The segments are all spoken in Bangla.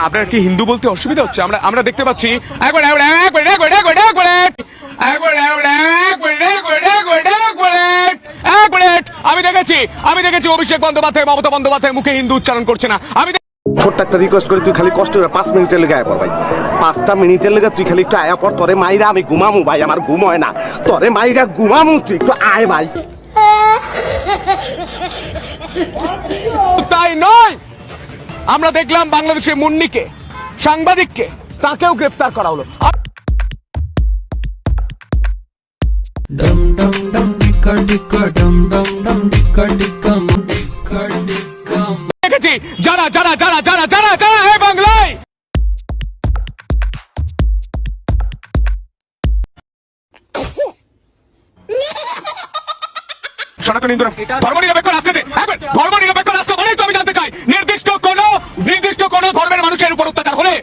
আপনার কি হিন্দু বলতে অসুবিধা হচ্ছে আমরা আমরা দেখতে পাচ্ছি আমি দেখেছি আমি দেখেছি অভিষেক বন্দ্যোপাধ্যায় মমতা বন্দ্যোপাধ্যায় মুখে হিন্দু উচ্চারণ করছে না আমি একটা রিকোয়েস্ট তুই খালি কষ্ট পাঁচ মিনিটের লেগে ভাই পাঁচটা মিনিটের লেগে তুই খালি একটু আয়া তরে মাইরা আমি ঘুমামু ভাই আমার ঘুম হয় না তরে মাইরা ঘুমামু তুই একটু আয় ভাই তাই নয় আমরা দেখলাম বাংলাদেশের মুন্নিকে সাংবাদিককে তাকেও গ্রেপ্তার করা হলো। দেখেছি যারা যারা যারা যারা যারা যারা হে বাংলায়! সনাতন ধর্ম নিরপেক্ষ রাষ্ট্রতে ধর্ম নিরপেক্ষ রাষ্ট্র অনেক আমি জানতে চাই। নির্দিষ্ট কোনো নির্দিষ্ট কোন ধর্মের মানুষের উপর অত্যাচার হলে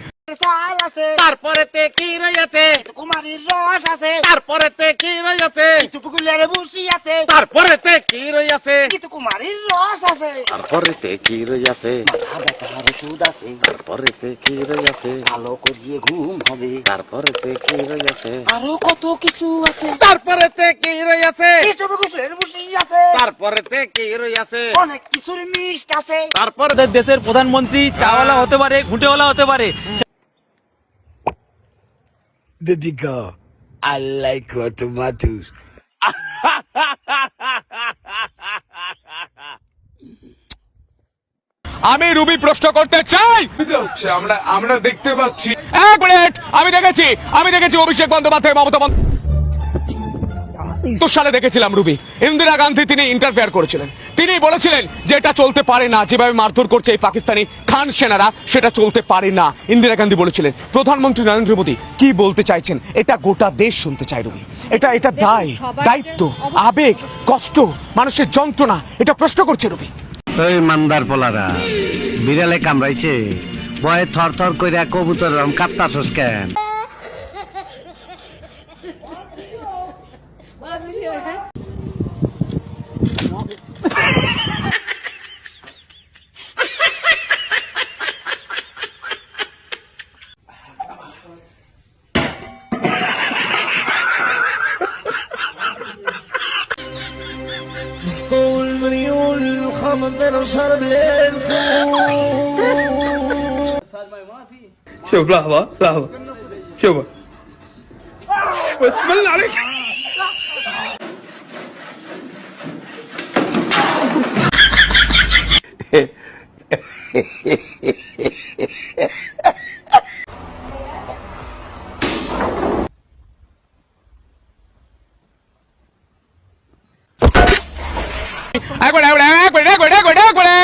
আছে। তারপরেতে কি রয়েছে কুমারীর রস আছে। তারপরেতে কি রয়েছে চুপগুলের বুসি আছে। তারপরেতে কি রয়েছে কিন্তু কুমারীর রস আছে। তারপরেতে কি রইয়াছে মাথা ব্যথার ওষুধ আছে। তারপরেতে কি রইয়াছে ভালো করিয়ে ঘুম হবে। তারপরেতে কি রইয়াছে আরও কত কিছু আছে। তারপরেতে কি রয়েছে চুপগুলের বুসি আছে। তারপরেতে কি রয়েছে অনেক কিছুর মিষ্ট আছে। তারপর দেশের প্রধানমন্ত্রী চাওয়ালা হতে পারে ঘুটেওয়ালা হতে পারে। Baby girl, I like your tomatoes. আমি রুবি প্রশ্ন করতে চাই। হচ্ছে আমরা আমরা দেখতে পাচ্ছি। এক মিনিট আমি দেখেছি আমি দেখেছি অভিষেক বন্দ্যোপাধ্যায় মমতা বন্দ্যোপাধ্যায়। সালে দেখেছিলাম রুবি। ইন্দিরা গান্ধী তিনি ইন্টারফেয়ার করেছিলেন। তিনি বলেছিলেন যে এটা চলতে পারে না যেভাবে মারধর করছে এই পাকিস্তানি খান সেনারা সেটা চলতে পারে না ইন্দিরা গান্ধী বলেছিলেন। প্রধানমন্ত্রী নরেন্দ্র মোদী কি বলতে চাইছেন? এটা গোটা দেশ শুনতে চায় রুবি। এটা এটা দায় দায়িত্ব আবেগ কষ্ট মানুষের যন্ত্রণা এটা প্রশ্ন করছে রুবি। ওই মান্দার পোলারা বিড়ালে কামড়াইছে ভয়ে থর থর কইরা কবুতর video is الخمر وشرب للخوف شوف لحظة لحظة. شوف. بسم الله عليك. Agora, agora, agora, agora, agora, agora.